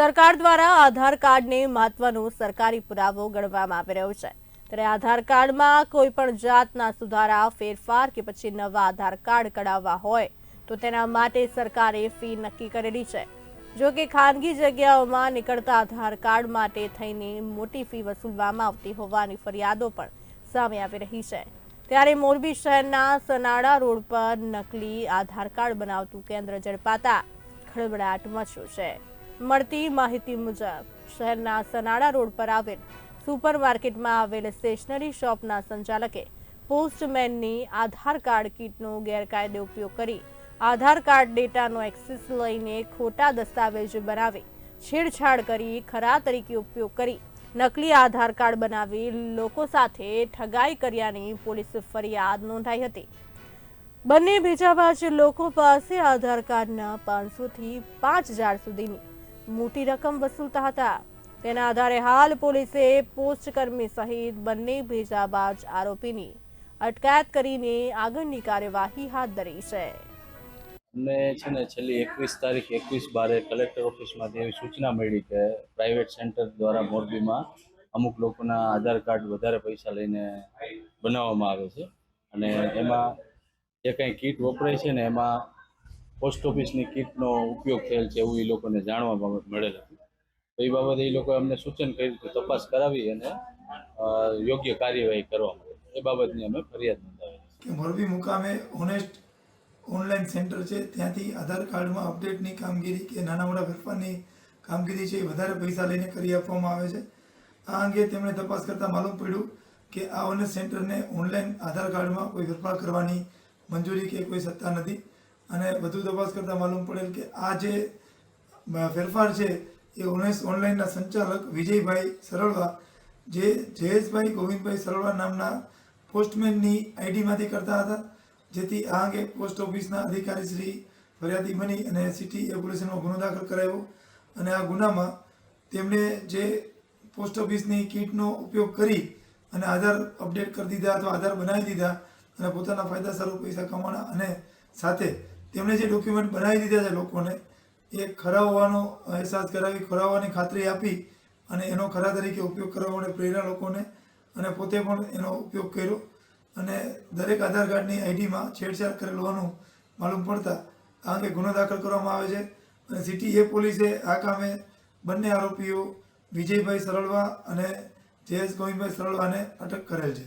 સરકાર દ્વારા આધાર કાર્ડને મહત્વનો સરકારી પુરાવો ગણવામાં આવી રહ્યો છે. ત્યારે આધાર કાર્ડમાં કોઈ પણ જાતના સુધારા, ફેરફાર કે પછી નવા આધાર કાર્ડ કઢાવવા હોય, તો તેના માટે સરકારે ફી નક્કી કરેલી છે. જો કે ખાનગી જગ્યાઓમાં નીકળતા આધાર કાર્ડ માટે થઈને મોટી ફી વસૂલવામાં આવતી હોવાની ફરિયાદો પણ સામે આવી રહી છે. ત્યારે મોરબી શહેરના સનાડા રોડ પર નકલી આધાર કાર્ડ બનાવતું કેન્દ્ર ઝડપાતા ખળબળાટ મચ્યો છે. મળતી માહિતી મુજબ શહેરના સનાડા રોડ પર આવેલ સુપર માર્કેટમાં આવેલ સ્ટેશનરી શોપના સંચાલકે પોસ્ટમેનની આધાર કાર્ડ કીટનો ગેરકાયદે ઉપયોગ કરી આધાર કાર્ડ ડેટાનો એક્સેસ લઈને ખોટા દસ્તાવેજ બનાવી, છેડછાડ કરી, ખરા તરીકે ઉપયોગ કરી, નકલી આધાર કાર્ડ બનાવી લોકો સાથે ઠગાઈ કર્યાની પોલીસ ફરિયાદ નોંધાઈ હતી. બંને ભેજાબાજ લોકો પાસે આધાર કાર્ડના પાંચસોથી પાંચ હજાર સુધીની મોટી રકમ વસૂલતા હતા. તેના આધારે હાલ પોલીસે પોસ્ટકર્મી સહિત બંને ભેજાબાજ આરોપીની અટકાયત કરીને આગળની કાર્યવાહી હાથ ધરી છે. અમને છે ને છેલ્લી એકવીસ તારીખ એકવીસ બારે કલેક્ટર ઓફિસમાંથી એવી સૂચના મળી કે પ્રાઇવેટ સેન્ટર દ્વારા મોરબીમાં અમુક લોકોના આધાર કાર્ડ વધારે પૈસા લઈને બનાવવામાં આવે છે. અને એમાં જે કંઈ કીટ વપરાય છે ને એમાં પોસ્ટ ઓફિસની કીટનો ઉપયોગ થયેલ છે એવું એ લોકોને જાણવા મળેલ હતું. તો એ બાબતે એ લોકોએ અમને સૂચન કર્યું કે તપાસ કરાવી અને યોગ્ય કાર્યવાહી કરવા એ બાબતની અમે ફરિયાદ નોંધાવી કે મોરબી મુકામે ઓનેસ્ટ ઓનલાઈન સેન્ટર છે, ત્યાંથી આધાર કાર્ડમાં અપડેટની કામગીરી કે નાના મોટા ફેરફારની કામગીરી છે એ વધારે પૈસા લઈને કરી આપવામાં આવે છે. આ અંગે તેમણે તપાસ કરતાં માલુમ પડ્યું કે આ ઓનલાઈન સેન્ટરને ઓનલાઈન આધાર કાર્ડમાં કોઈ ફેરફાર કરવાની મંજૂરી કે કોઈ સત્તા નથી. અને વધુ તપાસ કરતાં માલુમ પડેલ કે આ જે ફેરફાર છે, એ ઓનેસ્ટ ઓનલાઈનના સંચાલક વિજયભાઈ સરળવા, જે જયેશભાઈ ગોવિંદભાઈ સરળવા નામના પોસ્ટમેનની આઈડીમાંથી કરતા હતા, જેથી આ અંગે પોસ્ટ ઓફિસના અધિકારી શ્રી ફરિયાદી બની અને સિટી એપોલેશનનો ગુનો દાખલ કરાયો. અને આ ગુનામાં તેમણે જે પોસ્ટ ઓફિસની કીટનો ઉપયોગ કરી અને આધાર અપડેટ કરી દીધા અથવા આધાર બનાવી દીધા અને પોતાના ફાયદા સ્વરૂપ પૈસા કમાણા અને સાથે તેમણે જે ડોક્યુમેન્ટ બનાવી દીધા છે લોકોને, એ ખરા હોવાનો અહેસાસ કરાવી, ખરા હોવાની ખાતરી આપી અને એનો ખરા તરીકે ઉપયોગ કરવા માટે પ્રેરણા લોકોને અને પોતે પણ એનો ઉપયોગ કર્યો. અને દરેક આધાર કાર્ડની આઈડીમાં છેડછાડ કરેલ હોવાનું માલુમ પડતા આ અંગે ગુનો દાખલ કરવામાં આવે છે અને સિટી એ પોલીસે આ કામે બંને આરોપીઓ વિજયભાઈ સરળવા અને જયેશ ગોવિંદભાઈ સરળવાને અટક કરેલ છે.